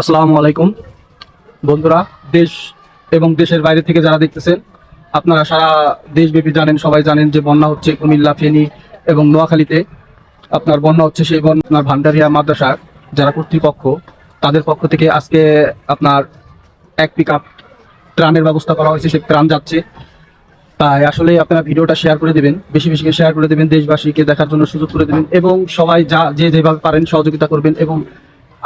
আসসালামু আলাইকুম। বন্ধুরা, দেশ এবং দেশের বাইরে থেকে যারা দেখতেছেন, আপনারা সারা দেশব্যাপী জানেন, সবাই জানেন যে বন্যা হচ্ছে কুমিল্লা, ফেনী এবং নোয়াখালীতে। আপনার বন্যা হচ্ছে সেই বন্যা আপনার ভান্ডারিয়া মাদ্রাসার যারা কর্তৃপক্ষ, তাদের পক্ষ থেকে আজকে আপনার এক পিক আপ ত্রাণের ব্যবস্থা করা হয়েছে, সে ত্রাণ যাচ্ছে। তাই আসলে আপনারা ভিডিওটা শেয়ার করে দেবেন, বেশি বেশি শেয়ার করে দেবেন, দেশবাসীকে দেখার জন্য সুযোগ করে দেবেন এবং সবাই যা যে যেভাবে পারেন সহযোগিতা করবেন এবং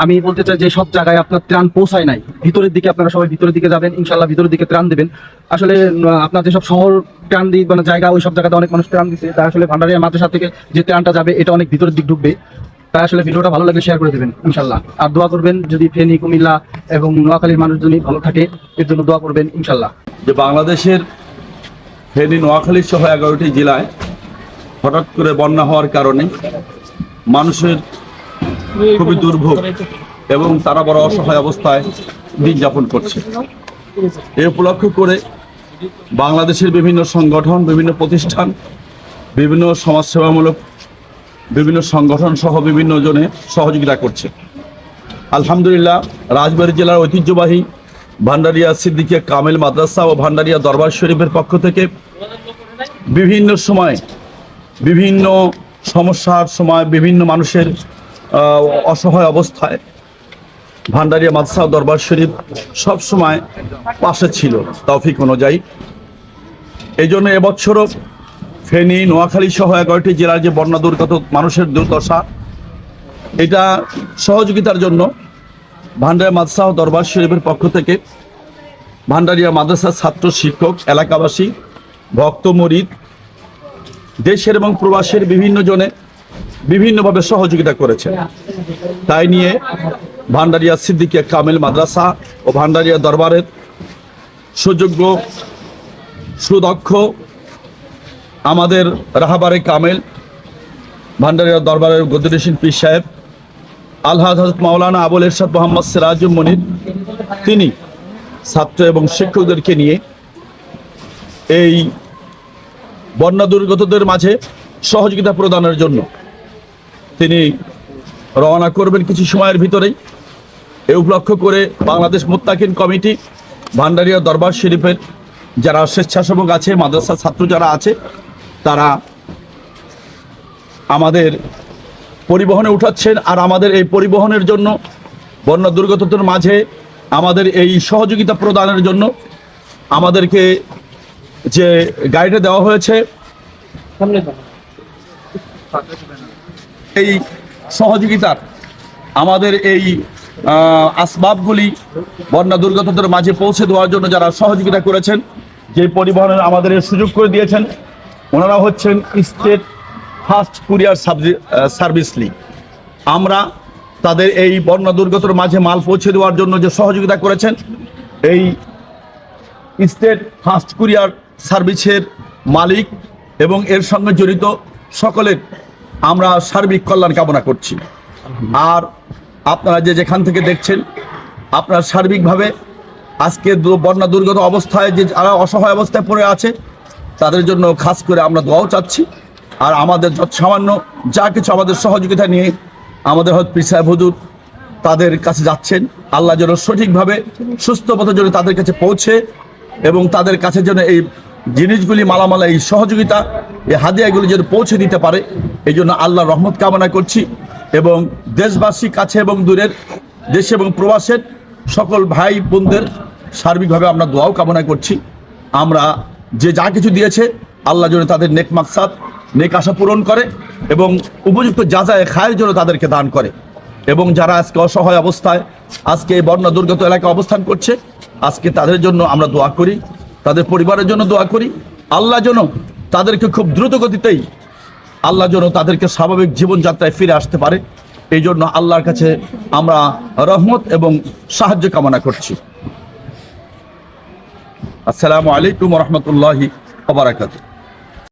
আমি বলতে চাই যে সব জায়গায় আপনার ত্রাণ পৌঁছায় নাই। ভিতরের দিকে আপনারা সবাই ভিতরের দিকে যাবেন ইনশাল্লাহ ভিতরের দিকে ত্রাণ দেবেন। আসলে আপনার যেসব শহর ত্রাণ দিই মানে জায়গা, ওই সব জায়গাতে অনেক মানুষ ত্রাণ দিচ্ছে তাই আসলে ভান্ডারিয়া মাদ্রাসা থেকে যে ত্রাণটা যাবে, এটা অনেক ভিতরের দিক ঢুকবে। তাই আসলে ভিডিওটা ভালো লাগলে শেয়ার করে দেবেন ইনশাল্লাহ আর দোয়া করবেন, যদি ফেনী, কুমিল্লা এবং নোয়াখালীর মানুষজনই ভালো থাকে, এর জন্য দোয়া করবেন ইনশাল্লাহ যে বাংলাদেশের ফেনী, নোয়াখালী সহ এগারোটি জেলায় হঠাৎ করে বন্যা হওয়ার কারণে মানুষের খুবই দুর্ভোগ এবং তারা বড় অসহায় অবস্থায় দিন যাপন করছে। এ উপলক্ষ করে বাংলাদেশের বিভিন্ন সংগঠন বিভিন্ন প্রতিষ্ঠান বিভিন্ন সমাজসেবামূলক বিভিন্ন সংগঠন সহ বিভিন্ন জনে সহযোগিতা করছে। আলহামদুলিল্লাহ রাজবাড়ী জেলার ঐতিহ্যবাহী ভান্ডারিয়া সিদ্দিকিয়া কামেল মাদ্রাসা ও ভান্ডারিয়া দরবার শরীফের পক্ষ থেকে বিভিন্ন সময় বিভিন্ন সমস্যার সময় বিভিন্ন মানুষের অসহায় অবস্থায় ভান্ডারিয়া মাদ্রাসা ও দরবার শরীফ সব সময় পাশে ছিল, তৌফিক অনুযায়ী। এই জন্য এবছরও ফেনী, নোয়াখালী সহ এগারোটি জেলার যে বন্যা দুর্গত মানুষের দুর্দশা, এটা সহযোগিতার জন্য ভান্ডারিয়া ও দরবার শরীফের পক্ষ থেকে ভান্ডারিয়া মাদ্রাসার ছাত্র শিক্ষক, এলাকাবাসী, ভক্ত, মরিদ, দেশের এবং প্রবাসের বিভিন্ন জনে বিভিন্নভাবে সহযোগিতা করেছে। তাই নিয়ে ভান্ডারিয়া সিদ্দিকিয়া কামেল মাদ্রাসা ও ভান্ডারিয়া দরবারের সুযোগ্য, সুদক্ষ আমাদের রাহাবারে কামেল, ভান্ডারিয়া দরবারের গদ্দুরেশিন পীর সাহেব আলহাদ হজরত মাওলানা আবুল এরশাদ মোহাম্মদ সিরাজুল মনির, তিনি ছাত্র এবং শিক্ষকদেরকে নিয়ে এই বন্যা দুর্গতদের মাঝে সহযোগিতা প্রদানের জন্য তিনি রওনা করবেন কিছু সময়ের ভিতরেই। এ উপলক্ষ করে বাংলাদেশ মুত্তাকিন কমিটি, ভান্ডারিয়া দরবার শরীফের যারা স্বেচ্ছাসেবক আছে মাদ্রাসা ছাত্র যারা আছে, তারা আমাদের পরিবহনে উঠাচ্ছেন আর আমাদের এই পরিবহনের জন্য, বন্যা দুর্গতদের মাঝে আমাদের এই সহযোগিতা প্রদানের জন্য আমাদেরকে যে গাড়িটা দেওয়া হয়েছে এই সহযোগিতার আমাদের এই আসবাবগুলি বন্যা দুর্গতদের মাঝে পৌঁছে দেওয়ার জন্য যারা সহযোগিতা করেছেন, যে পরিবহনের আমাদের সুযোগ করে দিয়েছেন, ওনারা হচ্ছেন state first courier service league. আমরা তাদের এই বন্যা দুর্গতর মাঝে মাল পৌঁছে দেওয়ার জন্য যে সহযোগিতা করেছেন, এই স্টেট ফার্স্ট কুরিয়ার সার্ভিসের মালিক এবং এর সঙ্গে জড়িত সকলের আমরা সার্বিক কল্যাণ কামনা করছি। আর আপনারা যে যেখান থেকে দেখছেন, আপনারা সার্বিকভাবে আজকে বন্যা দুর্গত অবস্থায় যে যারা অসহায় অবস্থায় পড়ে আছে, তাদের জন্য খাস করে আমরা দোয়াও চাচ্ছি। আর আমাদের যত সামান্য যা কিছু আমাদের সহযোগিতা নিয়ে আমাদের হয়তো পীর সাহেব হুজুর তাদের কাছে যাচ্ছেন, আল্লাহ যেন সঠিকভাবে সুস্থ পথে যেন তাদের কাছে পৌঁছে এবং তাদের কাছে যেন এই জিনিসগুলি, মালামালা, এই সহযোগিতা, এই হাদিয়াগুলি যেন পৌঁছে দিতে পারে। এই জন্য আল্লাহ রহমত কামনা করছি এবং দেশবাসী কাছে এবং দূরের দেশ এবং প্রবাসের সকল ভাই বোনদের সার্বিকভাবে আমরা দোয়াও কামনা করছি। আমরা যে যা কিছু দিয়েছে, আল্লাহ যেন তাদের নেক মাকসাদ, নেক আশা পূরণ করে এবং উপযুক্ত যাজায় খায়ের জন্য তাদেরকে দান করে। এবং যারা আজকে অসহায় অবস্থায়, আজকে এই বন্যা দুর্গত এলাকায় অবস্থান করছে, আজকে তাদের জন্য আমরা দোয়া করি, তাদের পরিবারের জন্য দোয়া করি। আল্লাহ যেন তাদেরকে খুব দ্রুত গতিতেই আল্লাহ যেন তাদেরকে স্বাভাবিক জীবনযাত্রায় ফিরে আসতে পারে। এই জন্য আল্লাহর কাছে আমরা রহমত এবং সাহায্য কামনা করছি। আসসালামু আলাইকুম রহমতুল্লাহি ওবরাকাতুহ